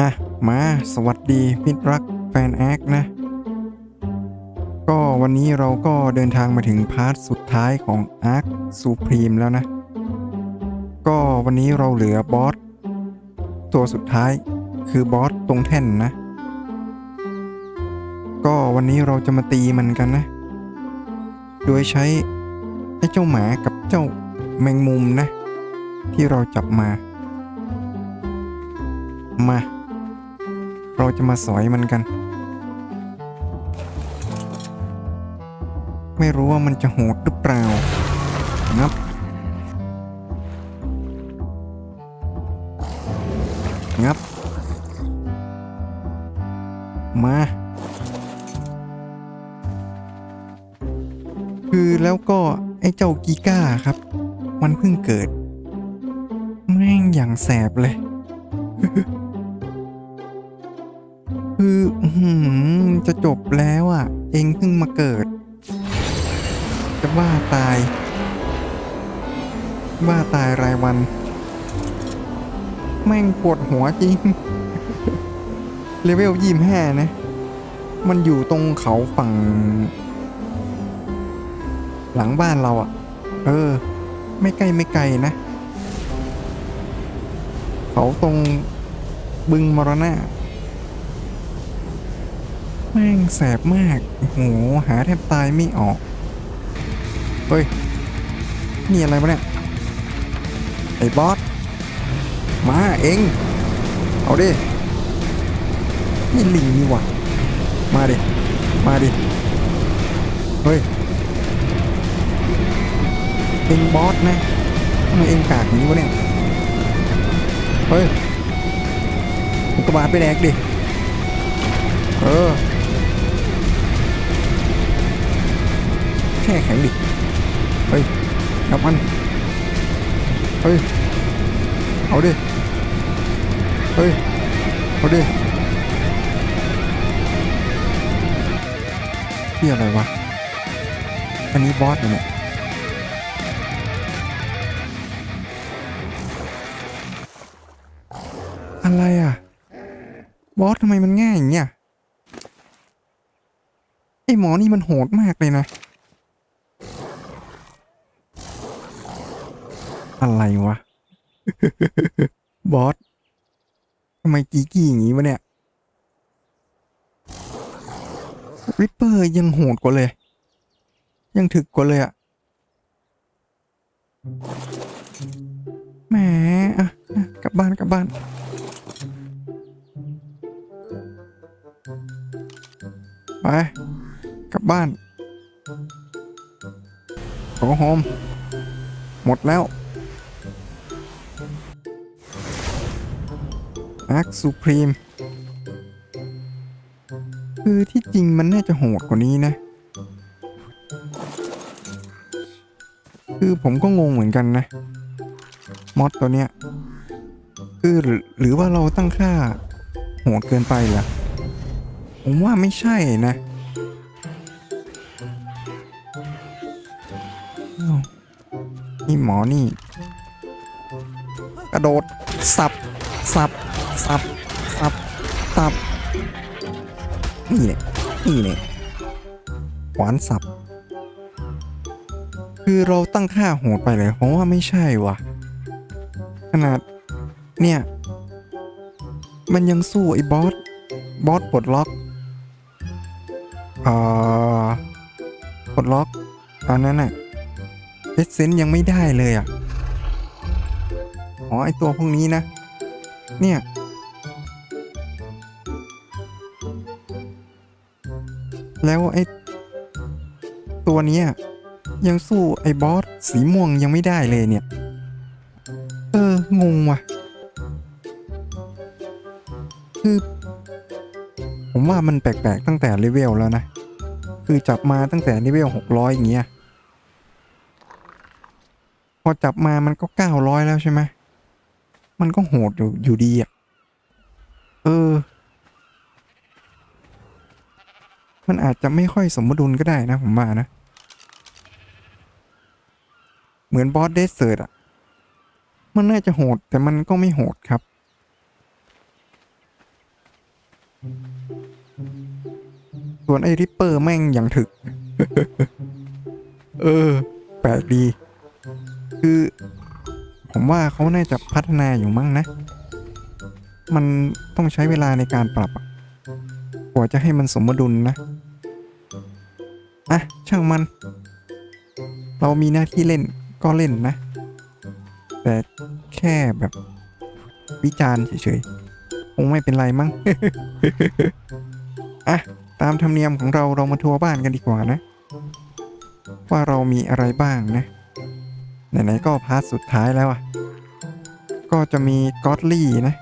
อะมาสวัสดีมิตรรักแฟนแอคนะ ก็วันนี้เราก็เดินทางมาถึงพาร์ทสุดท้ายของอาร์คซูพรีมแล้วนะ ก็วันนี้เราเหลือบอสตัวสุดท้ายคือบอสตรงแท่นนะ ก็วันนี้เราจะมาตีมันกันนะ โดยใช้ไอ้เจ้าหมากับเจ้าแมงมุมนะ ที่เราจับมา มา เราจะมาสอยมันกัน ไม่รู้ว่ามันจะโหดหรือเปล่างับงับ มา แล้วก็ไอ้เจ้ากีก้าครับ มันเพิ่งเกิด แม่งอย่างแสบเลย คืออจะจบแล้วอะ เองเพิ่งมาเกิด จะบ้าตาย บ้าตายรายวัน แม่งปวดหัวจริง เลเวลยี่ห้านะ มันอยู่ตรงเขาฝั่ง หลังบ้านเราอะ เออ ไม่ใกล้ไม่ไกลนะ เขาตรงบึงมรณะแม่งแสบมากโอ้โหหาแทบตายไม่ออก เฮ้ย นี่อะไรวะเนี่ย ไอ้บอส มาเอง เอาดิ นี่ลิงนี่วะมาดิ มาดิ เฮ้ย เองบอสนะทำไมเองกากอย่างนี้วะเนี่ย เฮ้ยกบาตไปแดกดิ เออแช่แข็งดิ เฮ้ยกับมัน เฮ้ย เอาดิ เฮ้ย เอาดิที่อะไรวะ อันนี้บอสเนี่ย อะไรอะ บอสทำไมมันง่ายอย่างเงี้ย ไอหมอนี่มันโหดมากเลยนะ อะไรวะ บอสทำไมกีกี้อย่างงี้วะเนี่ย ริปเปอร์ยังโหดกว่าเลย ยังถึกกว่าเลยอะแหมอ่อะกลับบ้านกลับบ้าน ไปกลับบ้านโอ้โฮมหมดแล้วอาร์คซูพรีมคือที่จริงมันน่าจะโหดกว่านี้นะ คือผมก็งงเหมือนกันนะ มอดตัวเนี้ย คือหรือหรือว่าเราตั้งค่าโหดเกินไปเหรอ ผมว่าไม่ใช่นะนี่หมอนี่ กระโดด สับ สับ สับ สับ สับ นี่เนี่ยนี่เนี่ยขวานสับ คือเราตั้งค่าโหดไปเลยผมว่าไม่ใช่ว่ะ ขนาด เนี่ย มันยังสู้ไอ้บอส บอสปลดล็อก อ่าปลดล็อกตอนนั้นอะเอเซนยังไม่ได้เลยอะอ๋อไอตัวพวกนี้นะ เนี่ย แล้วไอตัวนี้ยยังสู้ไอ้บอสสีม่วงยังไม่ได้เลยเนี่ย เออ งงว่ะ คือ ผมว่ามันแปลกๆตั้งแต่เลเวลแล้วนะ คือจับมาตั้งแต่เลเวลหกร้อยอย่างเงี้ย พอจับมามันก็เก้าร้อยแล้วใช่ไหมมันก็โหดอยู่อยู่ดีอะ เออ มันอาจจะไม่ค่อยสมดุลก็ได้นะผมว่านะ เหมือนบอสเดสเซิร์ตอะ มันน่าจะโหดแต่มันก็ไม่โหดครับ ส่วนไอ้ริปเปอร์แม่งย่างถึก เออ แปลกดี คือ ผมว่าเขาน่าจะพัฒนาอยู่มั้งนะ มันต้องใช้เวลาในการปรับกว่าจะให้มันสมดุลนะ อะ ช่างมัน เรามีหน้าที่เล่นก็เล่นนะ แต่แค่แบบวิจารณ์เฉยๆ คงไม่เป็นไรมั้ง อะ ตามธรรมเนียมของเราเรามาทัวร์บ้านกันดีกว่านะ ว่าเรามีอะไรบ้างนะ ไหนๆก็พาร์ทสุดท้ายแล้วอะ ก็จะมีก็อตลี่นะ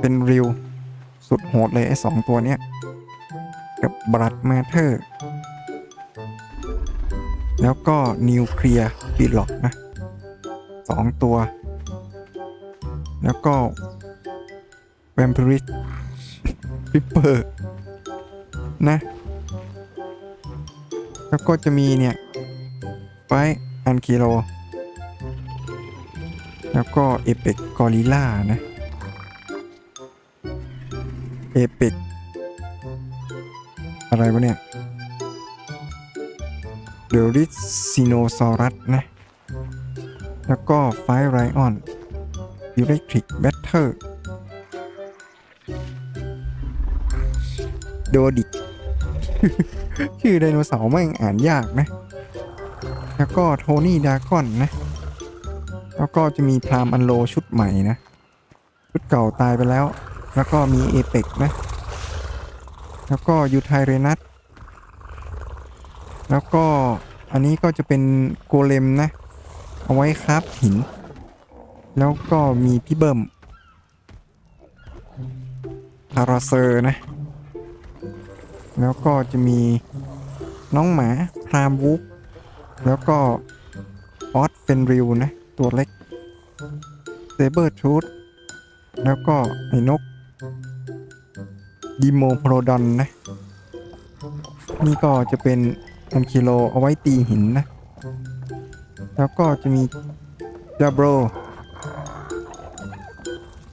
เป็นริว สุดโหดเลยไอ้สองตัวเนี้ย กับบรัดแมทเทอร์ แล้วก็นิวเคลียร์ปีล็อกนะสองตัว แล้วก็แวม p ิริส ริปเปอร์นะ แล้วก็จะมีเนี่ยไฟอันคิโล แล้วก็เอเปกกอริล่านะเอเปกอะไรวะเนี่ยเดริสซิโนซอรัสนะ แล้วก็ไฟไรออนอิเล็กทริกแบตเตอร์ โดดิก ชื่อไดโนเสาร์แม่งอ่านยากนะ แล้วก็โทนี่ดากอนนะ แล้วก็จะมีพรามอันโลชุดใหม่นะ ชุดเก่าตายไปแล้ว แล้วก็มีเอเปกนะ แล้วก็ยูไทเรนัสแล้วก็อันนี้ก็จะเป็นโกเลมนะ เอาไว้คราฟหิน แล้วก็มีพี่เบิมพาราเซอร์นะ แล้วก็จะมีน้องหมาพรามวูฟแล้วก็ออสเฟนริวนะ ตัวเล็กเซเบอร์ทูธแล้วก็ไอ้นกดิโมโพรดอนนะ นี่ก็จะเป็นอันคิโลเอาไว้ตีหินนะ แล้วก็จะมีดาโบร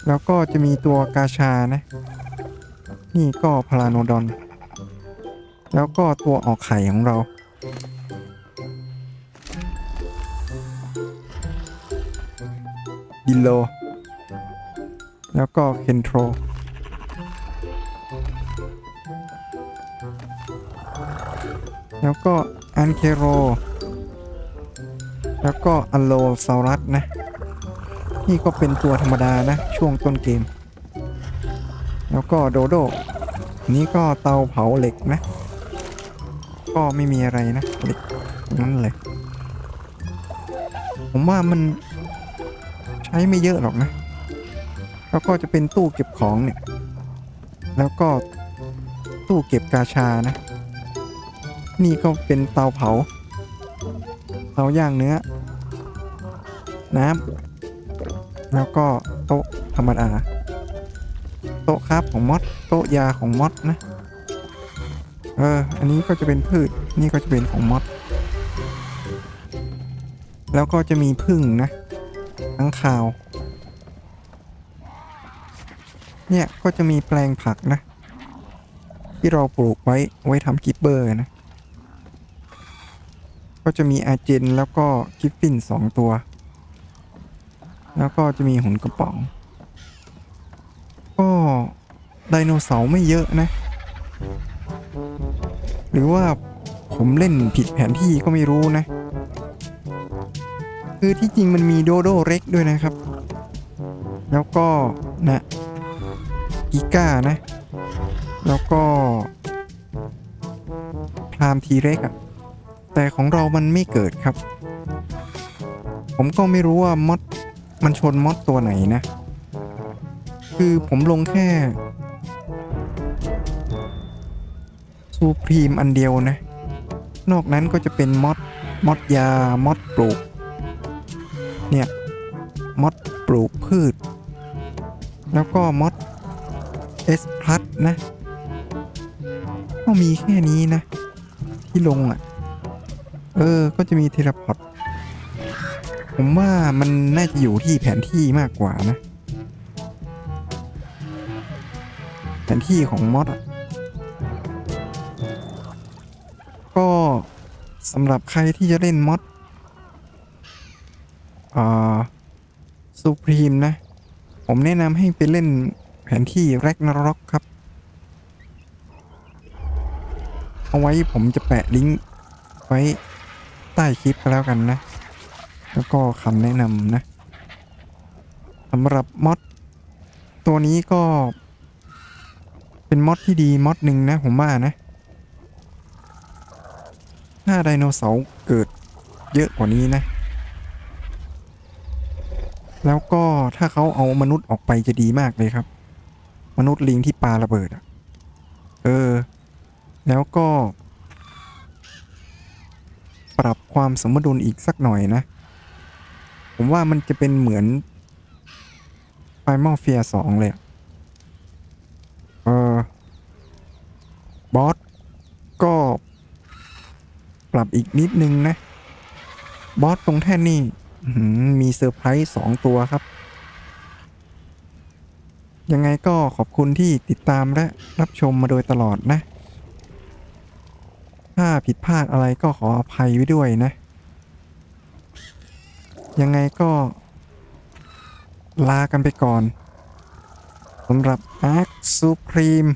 แล้วก็จะมีตัวกาชานะ นี่ก็พลาโนดอน แล้วก็ตัวออกไข่ของเราดิโล แล้วก็เคนโทรแล้วก็อันเคโร แล้วก็อัลโลซารัสนะ นี่ก็เป็นตัวธรรมดานะ ช่วงต้นเกม แล้วก็โดโด นี่ก็เตาเผาเหล็กนะ ก็ไม่มีอะไรนะเหล็กนั่นเลย ผมว่ามันใช้ไม่เยอะหรอกนะ แล้วก็จะเป็นตู้เก็บของเนี่ย แล้วก็ตู้เก็บกาชานะ นี่ก็เป็นเตาเผา เตาย่างเนื้อ น้ำแล้วก็โต๊ะธรรมดา โต๊ะครับของมอดโต๊ะยาของมอดนะ เออ อันนี้ก็จะเป็นพืช นี่ก็จะเป็นของมอดแล้วก็จะมีพึ่งนะทั้งข่าว เนี่ยก็จะมีแปลงผักนะ ที่เราปลูกไว้ไว้ทำกิปเบอร์นะ ก็จะมีอาเจนแล้วก็กิฟฟินสองตัว แล้วก็จะมีหุ่นกระป๋อง ก็ไดโนเสาร์ไม่เยอะนะ รือว่าผมเล่นผิดแผนที่ก็ไม่รู้นะ คือที่จริงมันมีโดโดเร็กด้วยนะครับ แล้วก็นะกิก้านะ แล้วก็พรามทีเร็กอะแต่ของเรามันไม่เกิดครับ ผมก็ไม่รู้ว่ามอดมันชนมอดตัวไหนนะ คือผมลงแค่ ซูพรีมอันเดียวนะ นอกนั้นก็จะเป็นมอดมอดยามอดปลูก เนี่ยมอดปลูกพืช แล้วก็มอดเอสพลัสนะก็มีแค่นี้นะ ที่ลงอะ เออ ก็จะมีเทเลพอร์ตผมว่ามันน่าจะอยู่ที่แผนที่มากกว่านะ แผนที่ของมอดอะก็ สำหรับใครที่จะเล่นมอดอ่าซูพรีมนะ ผมแนะนำให้ไปเล่นแผนที่แร็กนร็อกครับ เอาไว้ผมจะแปะลิงก์ไว้ใต้คลิปก็แล้วกันนะ แล้วก็คำแนะนำนะสำหรับมอดตัวนี้ก็ เป็นมอดที่ดีมอดหนึ่งนะผมว่านะ ถ้าไดโนเสาร์เกิดเยอะกว่านี้นะ แล้วก็ถ้าเขาเอามนุษย์ออกไปจะดีมากเลยครับ มนุษย์ลิงที่ปาระเบิดอะเออ แล้วก็ ปรับความสมดุลอีกสักหน่อยนะ ผมว่ามันจะเป็นเหมือน Primal Fear 2เลยเออบอสก็ ปรับอีกนิดนึงนะ บอสตรงแท่นนี่มีเซอร์ไพรส์สองตัวครับ ยังไงก็ขอบคุณที่ติดตามและรับชมมาโดยตลอดนะ ถ้าผิดพลาดอะไรก็ขออภัยไว้ด้วยนะ ยังไงก็ ลากันไปก่อนสำหรับ Ark Supreme